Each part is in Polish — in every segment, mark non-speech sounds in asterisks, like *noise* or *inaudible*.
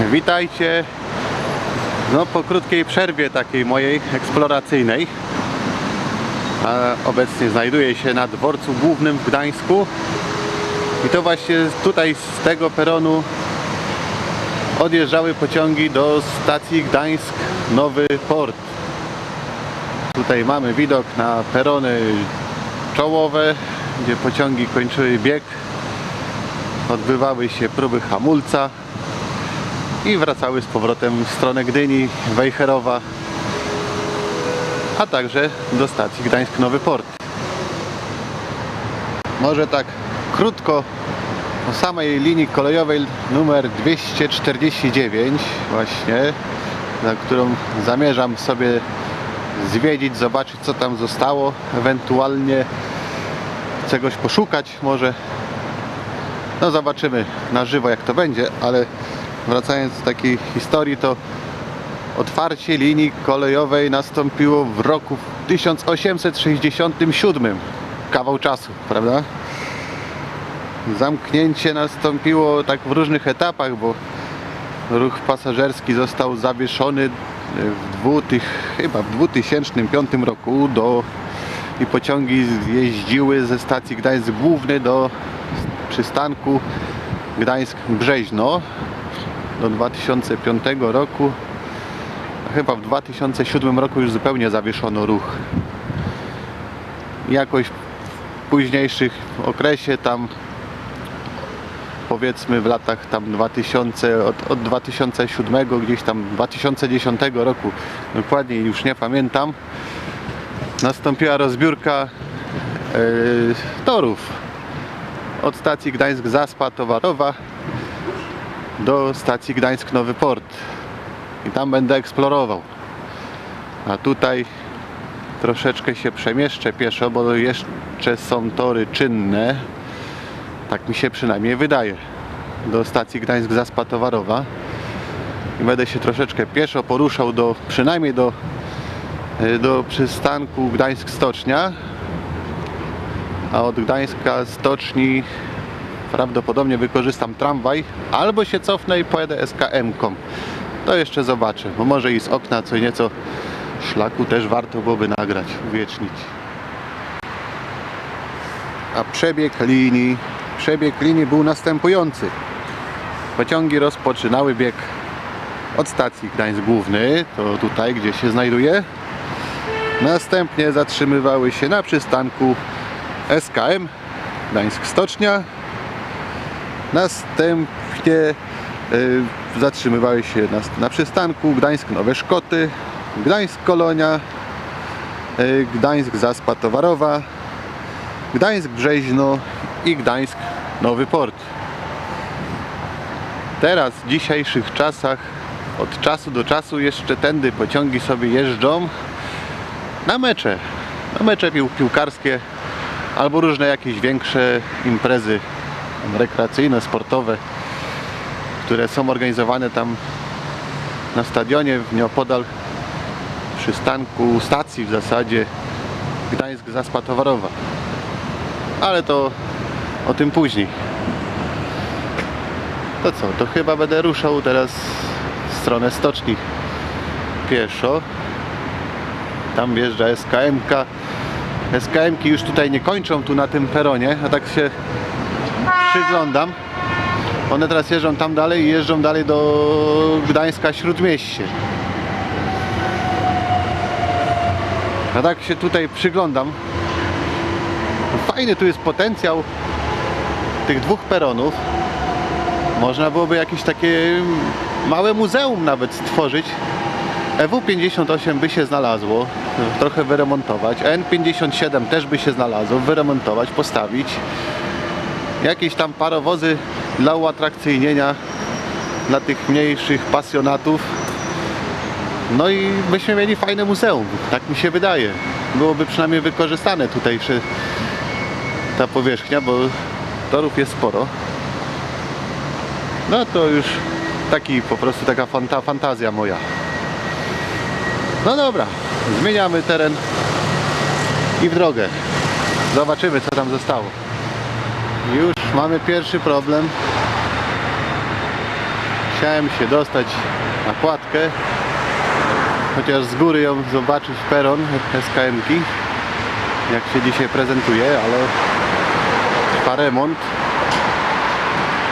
Witajcie no, po krótkiej przerwie takiej mojej eksploracyjnej. Obecnie znajduję się na dworcu głównym w Gdańsku. I to właśnie tutaj z tego peronu odjeżdżały pociągi do stacji Gdańsk Nowy Port. Tutaj mamy widok na perony czołowe, gdzie pociągi kończyły bieg. Odbywały się próby hamulca i wracały z powrotem w stronę Gdyni, Wejherowa, a także do stacji Gdańsk Nowy Port. Może tak krótko o samej linii kolejowej numer 249 właśnie, na którą zamierzam sobie zwiedzić, zobaczyć co tam zostało, ewentualnie czegoś poszukać może. No zobaczymy na żywo jak to będzie, ale wracając do takiej historii, to otwarcie linii kolejowej nastąpiło w roku 1867. Kawał czasu, prawda? Zamknięcie nastąpiło tak w różnych etapach, bo ruch pasażerski został zawieszony w dwu, tych, chyba w 2005 roku do, i pociągi jeździły ze stacji Gdańsk Główny do przystanku Gdańsk-Brzeźno do 2005 roku. Chyba w 2007 roku już zupełnie zawieszono ruch. Jakoś w późniejszych okresie tam powiedzmy w latach tam 2000, od, od 2007 gdzieś tam 2010 roku dokładnie już nie pamiętam nastąpiła rozbiórka e, torów od stacji Gdańsk Zaspa Towarowa do stacji Gdańsk Nowy Port. I tam będę eksplorował. A tutaj troszeczkę się przemieszczę pieszo, bo jeszcze są tory czynne. Tak mi się przynajmniej wydaje. Do stacji Gdańsk Zaspa Towarowa. I będę się troszeczkę pieszo poruszał do przynajmniej do, y, do przystanku Gdańsk Stocznia. A od Gdańska Stoczni prawdopodobnie wykorzystam tramwaj albo się cofnę i pojadę SKM-ką to jeszcze zobaczę, bo może i z okna co nieco szlaku też warto byłoby nagrać, uwiecznić. A przebieg linii przebieg linii był następujący. Pociągi rozpoczynały bieg od stacji Gdańsk Główny to tutaj gdzie się znajduje następnie zatrzymywały się na przystanku SKM Gdańsk Stocznia następnie y, zatrzymywały się na, na przystanku Gdańsk Nowe Szkoty Gdańsk Kolonia y, Gdańsk Zaspa Towarowa Gdańsk Brzeźno i Gdańsk Nowy Port. Teraz w dzisiejszych czasach od czasu do czasu jeszcze tędy pociągi sobie jeżdżą na mecze. Na mecze pił, piłkarskie albo różne jakieś większe imprezy rekreacyjne, sportowe, które są organizowane tam na stadionie w nieopodal przystanku stacji w zasadzie Gdańsk Zaspa Towarowa ale to o tym później. To co, to chyba będę ruszał teraz w stronę stoczni pieszo. Tam wjeżdża SKM-ka. SKM-ki już tutaj nie kończą tu na tym peronie, a tak się przyglądam. One teraz jeżdżą tam dalej i jeżdżą dalej do Gdańska Śródmieście. A tak się tutaj przyglądam, fajny tu jest potencjał tych dwóch peronów. Można byłoby jakieś takie małe muzeum nawet stworzyć. EW58 by się znalazło, trochę wyremontować. N57 też by się znalazło, wyremontować, postawić. Jakieś tam parowozy dla uatrakcyjnienia dla tych mniejszych pasjonatów. No i byśmy mieli fajne muzeum, tak mi się wydaje. Byłoby przynajmniej wykorzystane tutejsze ta powierzchnia, bo torów jest sporo. No to już taki po prostu taka fanta, fantazja moja. No dobra, zmieniamy teren i w drogę. Zobaczymy co tam zostało. Już mamy pierwszy problem. Chciałem się dostać na kładkę, chociaż z góry ją zobaczyć peron SKM-ki, jak się dzisiaj prezentuje, ale trwa remont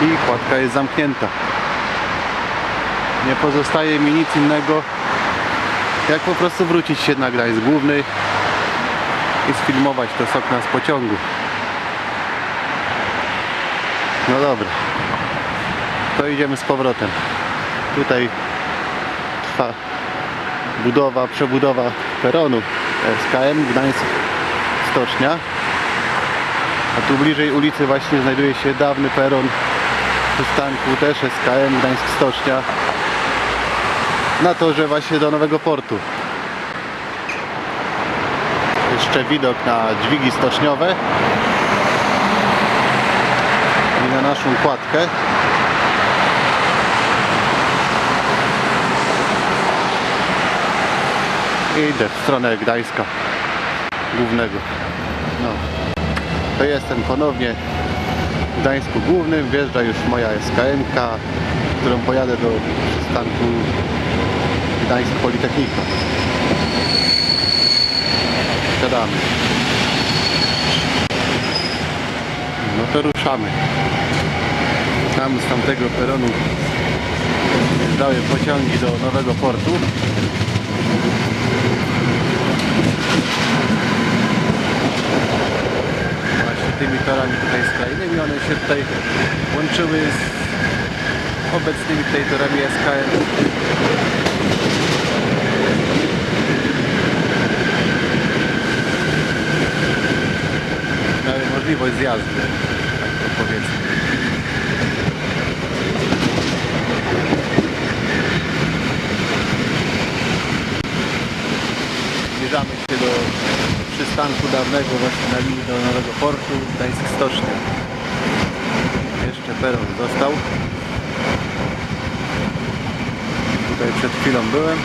i kładka jest zamknięta. Nie pozostaje mi nic innego, jak po prostu wrócić się na Gdańsk Główny i sfilmować to z okna z pociągu. No dobra, to idziemy z powrotem. Tutaj trwa budowa, przebudowa peronu SKM Gdańsk Stocznia. A tu bliżej ulicy właśnie znajduje się dawny peron przystanku też SKM Gdańsk Stocznia na torze właśnie do nowego portu. Jeszcze widok na dźwigi stoczniowe na naszą kładkę. I idę w stronę Gdańska głównego. No. To jestem ponownie w Gdańsku Głównym. Wjeżdża już moja SKM, którą pojadę do przystanku Gdańsk Politechnika. Siadamy. No to ruszamy. Tam z tamtego peronu wjeżdżały pociągi do nowego portu. Właśnie tymi torami tutaj skrajnymi, one się tutaj łączyły z obecnymi tutaj torami SKM. Miały możliwość zjazdu, tak to powiedzmy. Zbliżamy się do przystanku dawnego właśnie na linii do nowego portu Gdańsk Stocznia. Jeszcze peron został. Tutaj przed chwilą byłem.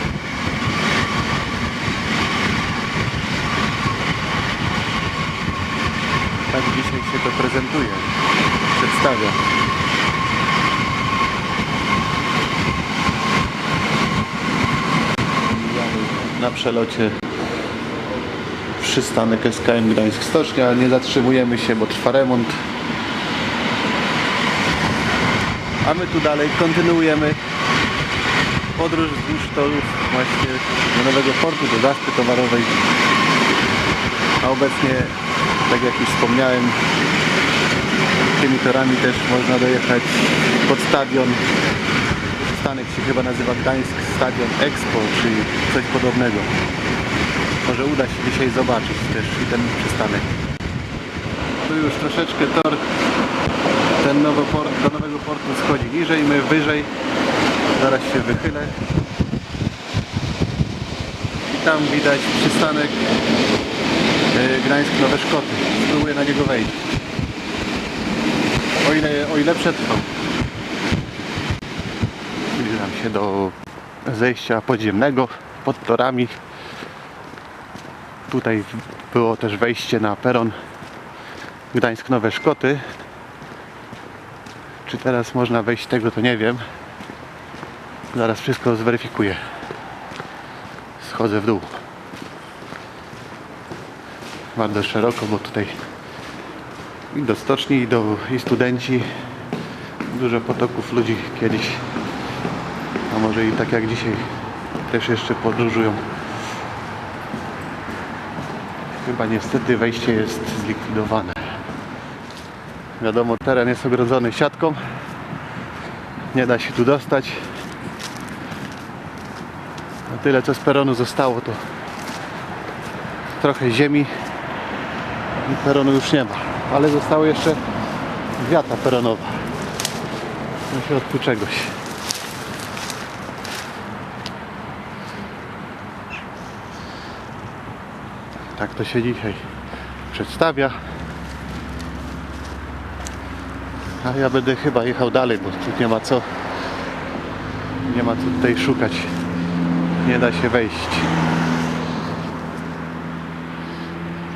Tak dzisiaj się to prezentuje, przedstawia. Na przelocie przystanek SKM Gdańsk Stocznia. Nie zatrzymujemy się, bo trwa remont. A my tu dalej kontynuujemy podróż wzdłuż torów właśnie do nowego portu, do zaspy towarowej. A obecnie, tak jak już wspomniałem, tymi torami też można dojechać pod stadion. Przystanek się chyba nazywa Gdańsk Stadion Expo, czyli coś podobnego. Może uda się dzisiaj zobaczyć też i ten przystanek. Tu już troszeczkę tor, ten nowy port, do nowego portu schodzi niżej, my wyżej. Zaraz się wychylę. I tam widać przystanek e, Gdańsk Nowe Szkoty. Spróbuję na niego wejść. O ile, o ile przetrwał. Zbliżam się do zejścia podziemnego pod torami. Tutaj było też wejście na peron Gdańsk Nowe Szkoty. Czy teraz można wejść tego, to nie wiem. Zaraz wszystko zweryfikuję. Schodzę w dół. Bardzo szeroko, bo tutaj i do stoczni, i, do, i studenci. Dużo potoków ludzi kiedyś, a może i tak jak dzisiaj, też jeszcze podróżują. Chyba niestety wejście jest zlikwidowane. Wiadomo, teren jest ogrodzony siatką. Nie da się tu dostać. Tyle co z peronu zostało to trochę ziemi i peronu już nie ma. Ale zostało jeszcze wiata peronowa. Na środku czegoś. Tak to się dzisiaj przedstawia. A ja będę chyba jechał dalej, bo tu nie ma co nie ma co tutaj szukać. Nie da się wejść.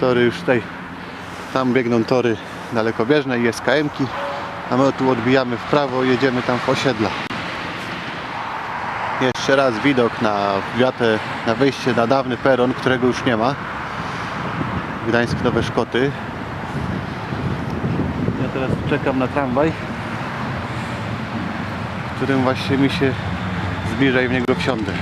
Tory już tutaj tam biegną tory dalekobieżne i SKM-ki, a my tu odbijamy w prawo jedziemy tam w osiedla. jeszcze raz widok na wiatę, na wejście na dawny peron, którego już nie ma. Gdańsk Nowe Szkoty. Ja teraz czekam na tramwaj, którym właśnie mi się zbliża i w niego wsiądę.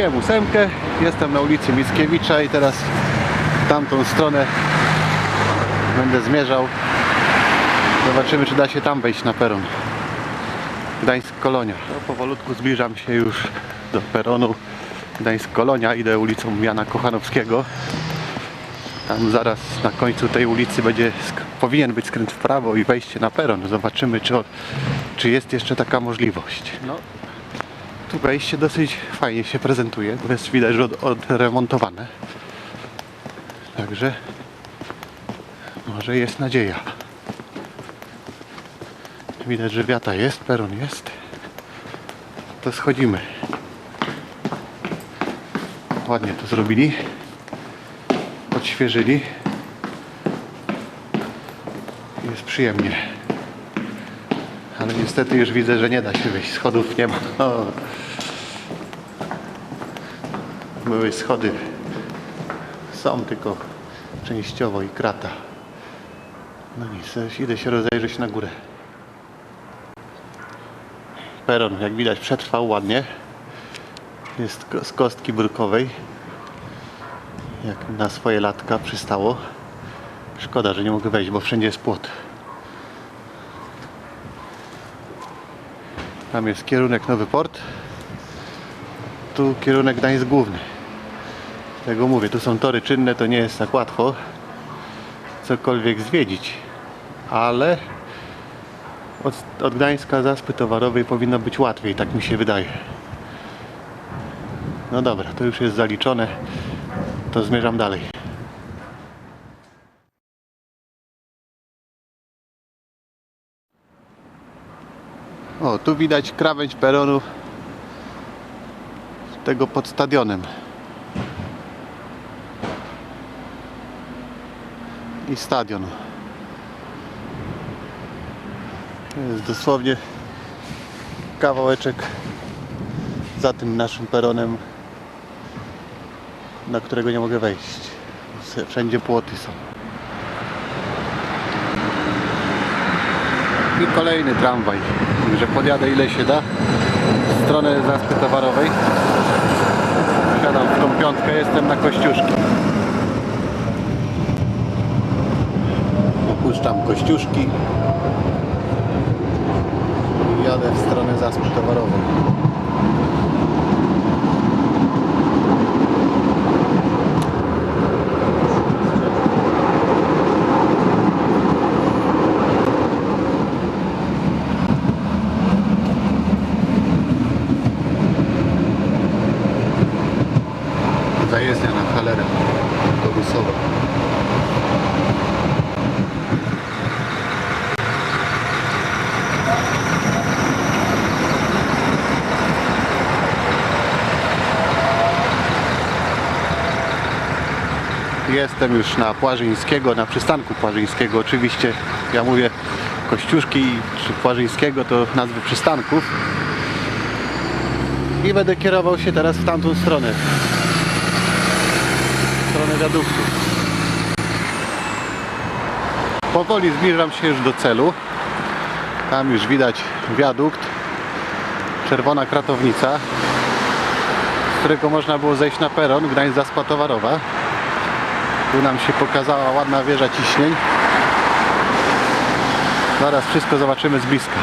Opuściłem ósemkę, jestem na ulicy Mickiewicza i teraz w tamtą stronę będę zmierzał. Zobaczymy, czy da się tam wejść na peron. Gdańsk Kolonia. No, powolutku zbliżam się już do peronu Gdańsk Kolonia. Idę ulicą Jana Kochanowskiego. Tam zaraz na końcu tej ulicy będzie, powinien być skręt w prawo i wejście na peron. Zobaczymy, czy, czy jest jeszcze taka możliwość. No, tu wejście dosyć fajnie się prezentuje, bo jest widać, że od, odremontowane. Także może jest nadzieja. Widać, że wiata jest, peron jest. To schodzimy. Ładnie to zrobili. Odświeżyli. Jest przyjemnie. Ale niestety już widzę, że nie da się wejść. Schodów nie ma. O. Były schody. Są tylko częściowo i krata. No nic, idę się rozejrzeć na górę. Peron, jak widać, przetrwał ładnie. Jest z kostki brukowej. Jak na swoje latka przystało. Szkoda, że nie mogę wejść, bo wszędzie jest płot. Tam jest kierunek Nowy Port. Tu kierunek Gdańsk Główny. Tego mówię, tu są tory czynne, to nie jest tak łatwo cokolwiek zwiedzić. Ale od, od Gdańska Zaspy Towarowej powinno być łatwiej, tak mi się wydaje. No dobra, to już jest zaliczone. To zmierzam dalej. O, tu widać krawędź peronu tego pod stadionem. I stadion. To jest dosłownie kawałeczek za tym naszym peronem, na którego nie mogę wejść. Wszędzie płoty są. I kolejny tramwaj. Także podjadę ile się da w stronę Zaspy Towarowej. Siadam w tą piątkę, jestem na Kościuszki. Opuszczam Kościuszki i jadę w stronę Zaspy Towarowej. Jestem już na Płażyńskiego, na przystanku Płażyńskiego. Oczywiście ja mówię Kościuszki czy Płażyńskiego to nazwy przystanków. I będę kierował się teraz w tamtą stronę. W stronę wiaduktu. Powoli zbliżam się już do celu. Tam już widać wiadukt. Czerwona kratownica, z którego można było zejść na peron Gdańsk Zaspa Towarowa. Tu nam się pokazała ładna wieża ciśnień. Zaraz wszystko zobaczymy z bliska.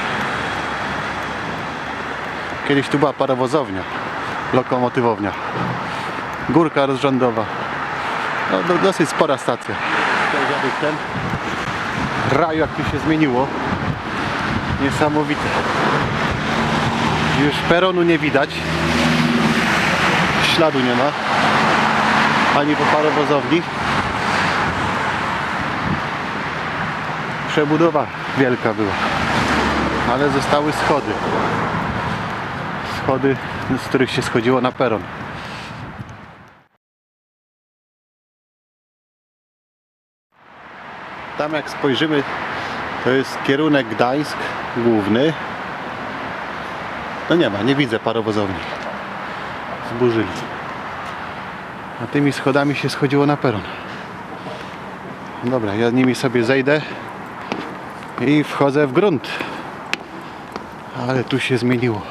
Kiedyś tu była parowozownia, lokomotywownia. Górka rozrządowa. No, do, dosyć spora stacja. Wiaduktem. Raju jak tu się zmieniło. Niesamowite. Już peronu nie widać. Śladu nie ma. Ani po parowozowni. Przebudowa wielka była. Ale zostały schody. Schody, z których się schodziło na peron. Tam jak spojrzymy, to jest kierunek Gdańsk główny. No nie ma, nie widzę parowozowni. Zburzyli. A tymi schodami się schodziło na peron. Dobra, ja nimi sobie zejdę i wchodzę w grunt. Ale tu się zmieniło.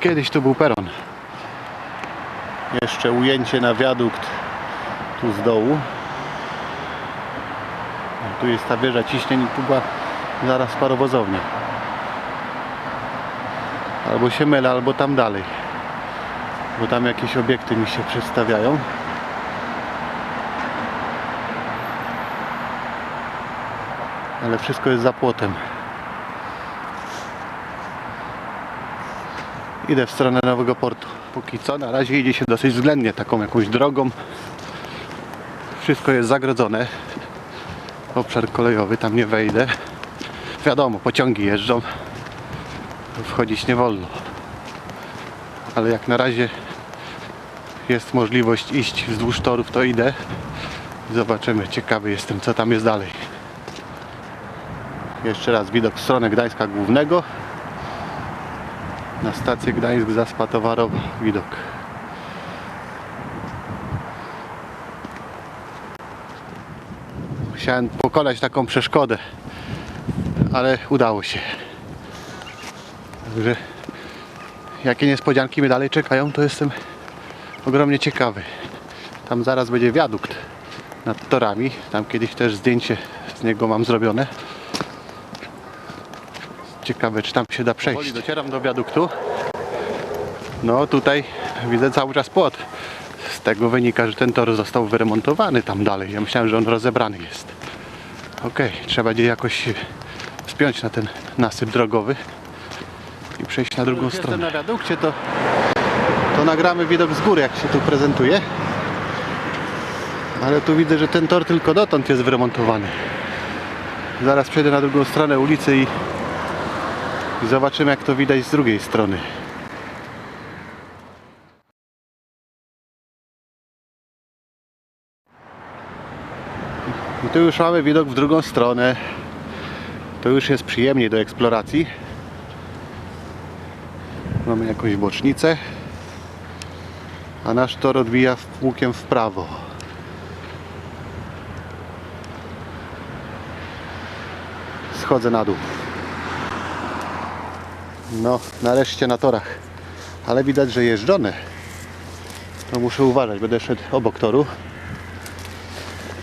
Kiedyś tu był peron. Jeszcze ujęcie na wiadukt tu z dołu. Tu jest ta wieża ciśnień i tu była zaraz parowozownia. Albo się mylę, albo tam dalej. Bo tam jakieś obiekty mi się przedstawiają. Ale wszystko jest za płotem. Idę w stronę nowego portu. Póki co na razie idzie się dosyć względnie taką jakąś drogą. Wszystko jest zagrodzone obszar kolejowy, tam nie wejdę. Wiadomo, pociągi jeżdżą, wchodzić nie wolno. Ale jak na razie jest możliwość iść wzdłuż torów, to idę. Zobaczymy, ciekawy jestem, co tam jest dalej. Jeszcze raz widok w stronę Gdańska Głównego. Na stację Gdańsk Zaspa Towarowa widok. Musiałem pokonać taką przeszkodę, ale udało się. Także jakie niespodzianki mnie dalej czekają, to jestem ogromnie ciekawy. Tam zaraz będzie wiadukt nad torami. Tam kiedyś też zdjęcie z niego mam zrobione. Ciekawe, czy tam się da przejść. Powoli docieram do wiaduktu. No tutaj widzę cały czas płot. Z tego wynika, że ten tor został wyremontowany tam dalej. Ja myślałem, że on rozebrany jest. Okej, trzeba będzie jakoś spiąć na ten nasyp drogowy i przejść na drugą stronę. Jestem na wiadukcie, to, to nagramy widok z góry, jak się tu prezentuje. Ale tu widzę, że ten tor tylko dotąd jest wyremontowany. Zaraz przejdę na drugą stronę ulicy i, i zobaczymy, jak to widać z drugiej strony. I tu już mamy widok w drugą stronę. To już jest przyjemniej do eksploracji. Mamy jakąś bocznicę. A nasz tor odbija łukiem w prawo. Schodzę na dół. No, nareszcie na torach. Ale widać, że jeżdżone. To muszę uważać, będę szedł obok toru.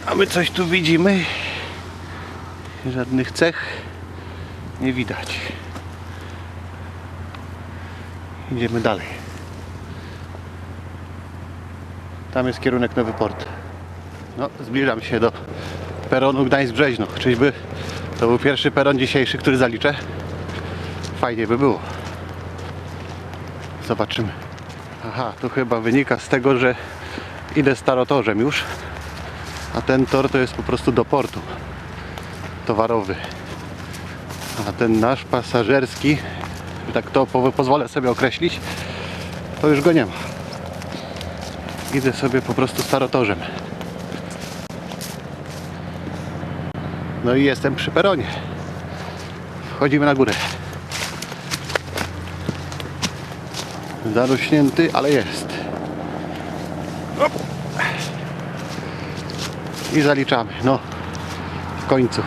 A my coś tu widzimy. Żadnych cech nie widać. Idziemy dalej. Tam jest kierunek Nowy Port. No, zbliżam się do peronu Gdańsk-Brzeźno. Czyżby to był pierwszy peron dzisiejszy, który zaliczę? Fajnie by było. Zobaczymy. Aha, tu chyba wynika z tego, że idę starotorzem już. A ten tor to jest po prostu do portu towarowy. A ten nasz pasażerski, że tak to po- pozwolę sobie określić, to już go nie ma. Idę sobie po prostu starotorzem. No i jestem przy peronie. Wchodzimy na górę. Zarośnięty, ale jest. i zaliczamy. No, w końcu.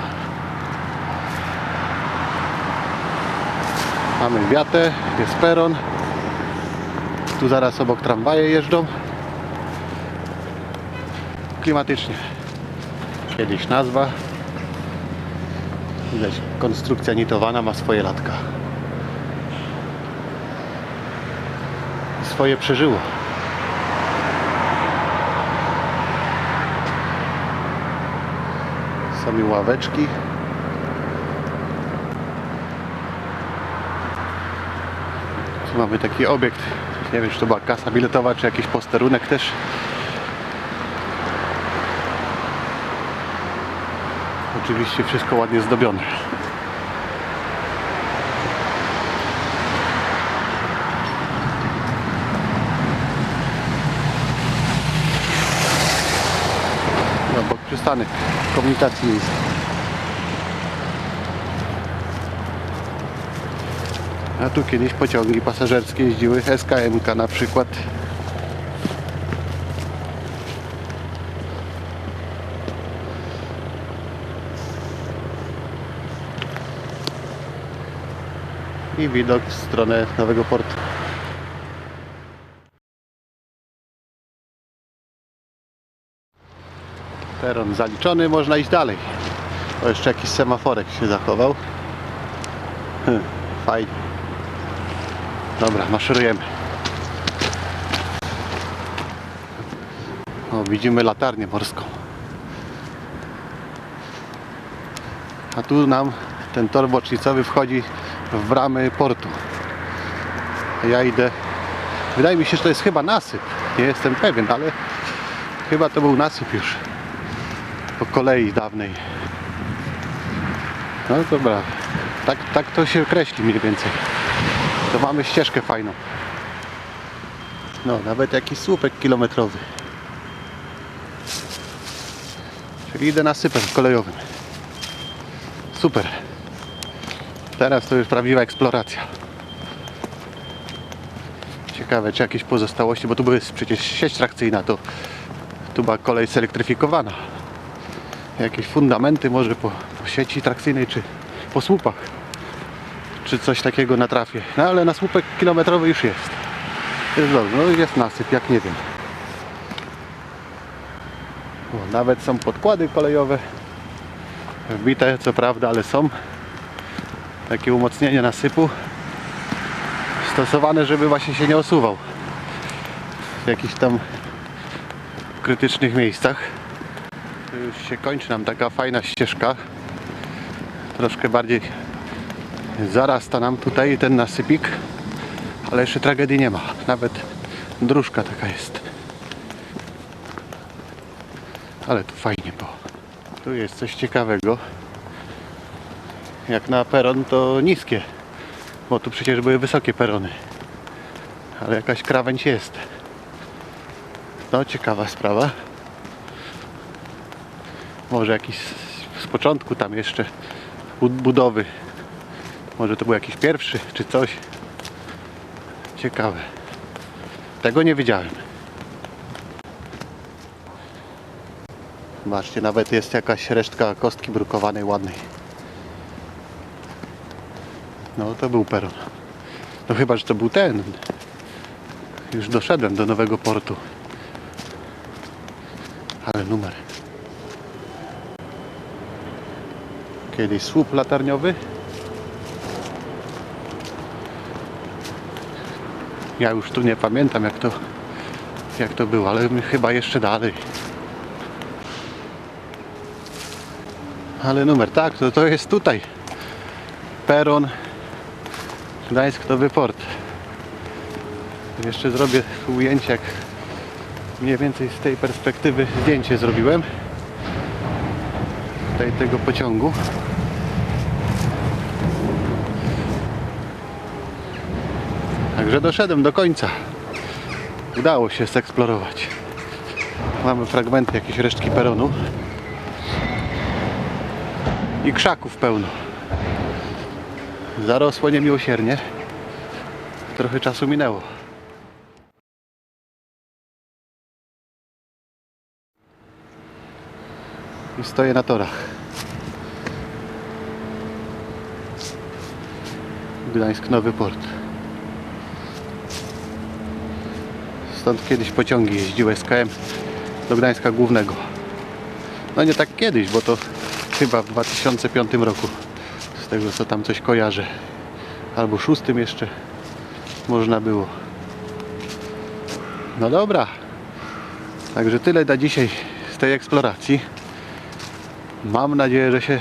Mamy wiatę, jest peron. Tu zaraz obok tramwaje jeżdżą. Klimatycznie. Kiedyś nazwa. Widać, konstrukcja nitowana ma swoje latka. swoje przeżyło. Są mi ławeczki. Tu mamy taki obiekt. Nie wiem, czy to była kasa biletowa, czy jakiś posterunek też. Oczywiście wszystko ładnie zdobione. Obok przystanek komunikacji miejskiej. A tu kiedyś pociągi pasażerskie jeździły, SKMK na przykład. I widok w stronę Nowego Portu. Peron zaliczony, można iść dalej. O, jeszcze jakiś semaforek się zachował. Hm, Fajnie. Dobra, maszerujemy. O, widzimy latarnię morską. A tu nam ten tor bocznicowy wchodzi w bramy portu. Ja idę. Wydaje mi się, że to jest chyba nasyp. Nie jestem pewien, ale chyba to był nasyp już. Po kolei dawnej. No dobra. Tak, tak to się kreśli mniej więcej. To mamy ścieżkę fajną. No, nawet jakiś słupek kilometrowy. Czyli idę nasypem kolejowym. Super. Teraz to już prawdziwa eksploracja. Ciekawe, czy jakieś pozostałości, bo tu były przecież sieć trakcyjna, to tu była kolej zelektryfikowana. Jakieś fundamenty może po, po sieci trakcyjnej, czy po słupach czy coś takiego natrafię. No ale na słupek kilometrowy już jest. Jest dobrze, no jest nasyp, jak nie wiem. O, nawet są podkłady kolejowe. Wbite co prawda, ale są. Takie umocnienie nasypu. Stosowane, żeby właśnie się nie osuwał. W jakichś tam krytycznych miejscach. Już się kończy nam taka fajna ścieżka. Troszkę bardziej zarasta nam tutaj ten nasypik, ale jeszcze tragedii nie ma. Nawet dróżka taka jest. Ale tu fajnie, bo tu jest coś ciekawego. Jak na peron to niskie, bo tu przecież były wysokie perony. Ale jakaś krawędź jest. No ciekawa sprawa. Może jakiś z- początku tam jeszcze bud- budowy może to był jakiś pierwszy, czy coś. Ciekawe. Tego nie wiedziałem. Zobaczcie, nawet jest jakaś resztka kostki brukowanej ładnej. No to był peron. No chyba, że to był ten. Już doszedłem do nowego portu. Ale numer. Kiedyś słup latarniowy. Ja już tu nie pamiętam jak to, jak to było, ale chyba jeszcze dalej. Ale numer, tak, to, to jest tutaj. Peron Gdańsk Nowy Port. Jeszcze zrobię ujęcie, jak mniej więcej z tej perspektywy zdjęcie zrobiłem. Tutaj tego pociągu. Także doszedłem do końca. Udało się zeksplorować. Mamy fragmenty, jakieś resztki peronu. I krzaków pełno. Zarosło niemiłosiernie. Trochę czasu minęło. I stoję na torach. Gdańsk Nowy Port. Stąd kiedyś pociągi jeździły SKM do Gdańska Głównego. No nie tak kiedyś, bo to chyba w 2005 roku. Z tego co tam coś kojarzę. Albo szóstym jeszcze można było. No dobra. Także tyle na dzisiaj z tej eksploracji. Mam nadzieję, że się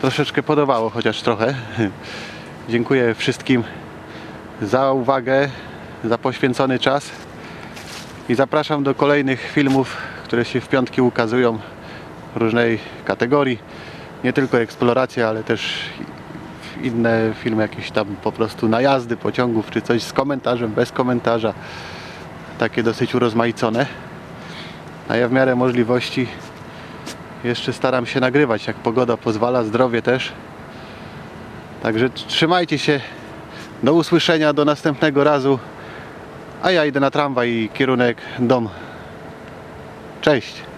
troszeczkę podobało, chociaż trochę. *laughs* Dziękuję wszystkim za uwagę, za poświęcony czas i zapraszam do kolejnych filmów, które się w piątki ukazują różnej kategorii. Nie tylko eksploracja, ale też inne filmy, jakieś tam po prostu najazdy pociągów, czy coś z komentarzem, bez komentarza. Takie dosyć urozmaicone. A ja w miarę możliwości jeszcze staram się nagrywać, jak pogoda pozwala, zdrowie też. Także trzymajcie się. Do usłyszenia, do następnego razu. A ja idę na tramwaj i kierunek dom. Cześć.